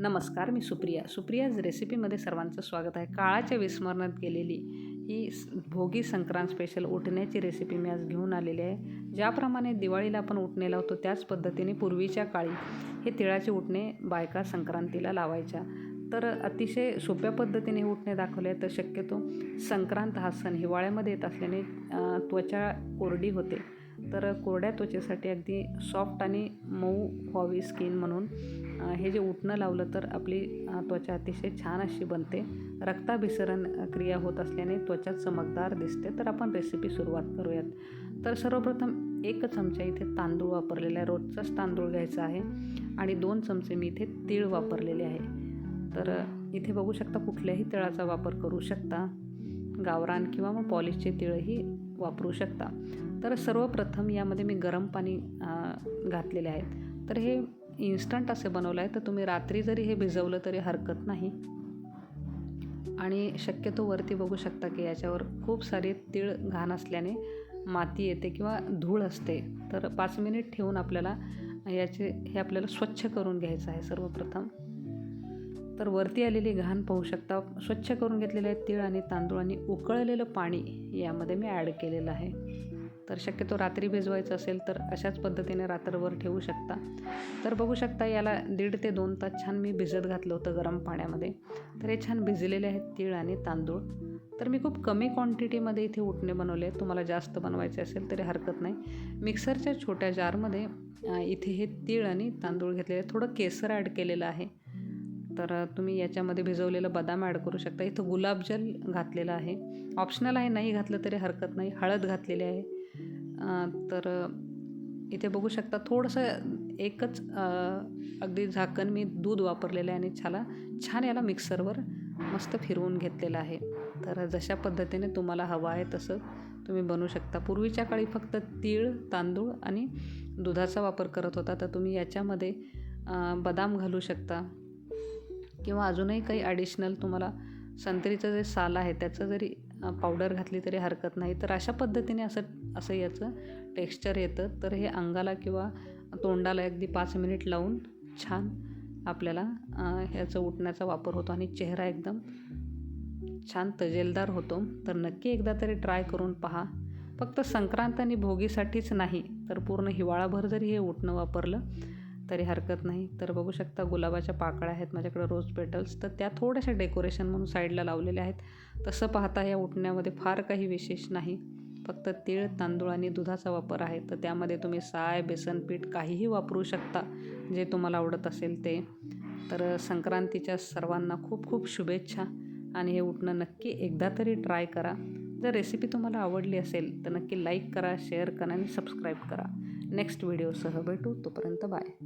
नमस्कार मी सुप्रिया. सुप्रियाज रेसिपीमध्ये सर्वांचं स्वागत आहे. काळाच्या विस्मरणात गेलेली ही भोगी संक्रांत स्पेशल उठण्याची रेसिपी मी आज घेऊन आलेली आहे. ज्याप्रमाणे दिवाळीला आपण उठणे लावतो त्याच पद्धतीने पूर्वीच्या काळी हे तिळाचे उठणे बायका संक्रांतीला लावायच्या. तर अतिशय सोप्या पद्धतीने हे उठणे दाखवले तर शक्यतो संक्रांत हा सण हिवाळ्यामध्ये येत असल्याने त्वचा कोरडी होते. तर कोरड्या त्वचेसाठी अगदी सॉफ्ट आणि मऊ व्हावी स्किन म्हणून हे जे उठणं लावलं तर आपली त्वचा अतिशय छान अशी बनते. रक्ताभिसरण क्रिया होत असल्याने त्वचा चमकदार दिसते. तर आपण रेसिपी सुरुवात करूयात. तर सर्वप्रथम एक चमचा इथे तांदूळ वापरलेला आहे. रोजचाच तांदूळ घ्यायचा आहे आणि दोन चमचे मी इथे तीळ वापरलेले आहे. तर इथे बघू शकता कुठल्याही तिळाचा वापर करू शकता. गावरान किंवा मग पॉलिशचे तिळही वापरू शकता. तर सर्वप्रथम यामध्ये मी गरम पाणी घातलेले आहेत तर हे इन्स्टंट असे बनवलं आहे. तर तुम्ही रात्री जरी हे भिजवलं तरी हरकत नाही. आणि शक्यतो वरती बघू शकता की याच्यावर खूप सारे तीळ घाण असल्याने माती येते किंवा धूळ असते. तर पाच मिनिट ठेवून आपल्याला याचे हे आपल्याला स्वच्छ करून घ्यायचं आहे सर्वप्रथम. तर वरती आलेली घाण पाहू शकता. स्वच्छ करून घेतलेले आहेत तीळ आणि तांदूळ आणि उकळलेलं पाणी यामध्ये मी ॲड केलेलं आहे. तर शक्यतो रात्री भिजवायचं असेल तर अशाच पद्धतीने रात्रभर ठेवू शकता. तर बघू शकता याला दीड ते दोन तास छान मी भिजत घातलं होतं गरम पाण्यामध्ये. तर हे छान भिजलेले आहेत तीळ आणि तांदूळ. तर मी खूप कमी क्वांटिटीमध्ये इथे उठणे बनवले आहेत. तुम्हाला जास्त बनवायचे असेल तरी हरकत नाही. मिक्सरच्या छोट्या जारमध्ये इथे हे तीळ आणि तांदूळ घेतलेले थोडं केसर ॲड केलेलं आहे. तर तुम्ही याच्यामध्ये भिजवलेलं बदाम ॲड करू शकता. इथं गुलाबजल घातलेलं आहे. ऑप्शनल आहे नाही घातलं तरी हरकत नाही. हळद घातलेली आहे. तर इथे बघू शकता थोडंसं एकच अगदी झाकण मी दूध वापरलेलं आहे आणि छाला छान याला मिक्सरवर मस्त फिरवून घेतलेलं आहे. तर जशा पद्धतीने तुम्हाला हवं आहे तसं तुम्ही बनवू शकता. पूर्वीच्या काळी फक्त तीळ तांदूळ आणि दुधाचा वापर करत होता. तर तुम्ही याच्यामध्ये बदाम घालू शकता. किंवा अजूनही काही ॲडिशनल तुम्हाला संत्रीचं जे साल आहे त्याचं जरी पावडर घातली तरी हरकत नाही. तर अशा पद्धतीने असं असं याचं टेक्स्चर येतं. तर हे अंगाला किंवा तोंडाला अगदी पाच मिनिट लावून छान आपल्याला ह्याचं उठण्याचा वापर होतो आणि चेहरा एकदम छान तजेलदार होतो. तर नक्की एकदा तरी ट्राय करून पहा. फक्त संक्रांत आणि भोगीसाठीच नाही तर पूर्ण हिवाळाभर जरी हे उठणं वापरलं तरी हरकत नाही. तर बघू शकता गुलाबाच्या पाकळ्या आहेत माझ्याकडे रोज पेटल्स तर त्या थोड्याशा डेकोरेशन म्हणून साईडला लावलेल्या आहेत. तसं पाहता या उठण्यामध्ये फार काही विशेष नाही. फक्त तीळ तांदूळ आणि दुधाचा वापर आहे. तर त्यामध्ये तुम्ही साय बेसन पीठ काहीही वापरू शकता. जे तुम्हाला आवडत असेल ते. तर संक्रांतीच्या सर्वांना खूप खूप शुभेच्छा. आणि हे उठणं नक्की एकदा तरी ट्राय करा. जर रेसिपी तुम्हाला आवडली असेल तर नक्की लाईक करा शेअर करा आणि सबस्क्राईब करा. नेक्स्ट व्हिडिओसह भेटू. तोपर्यंत बाय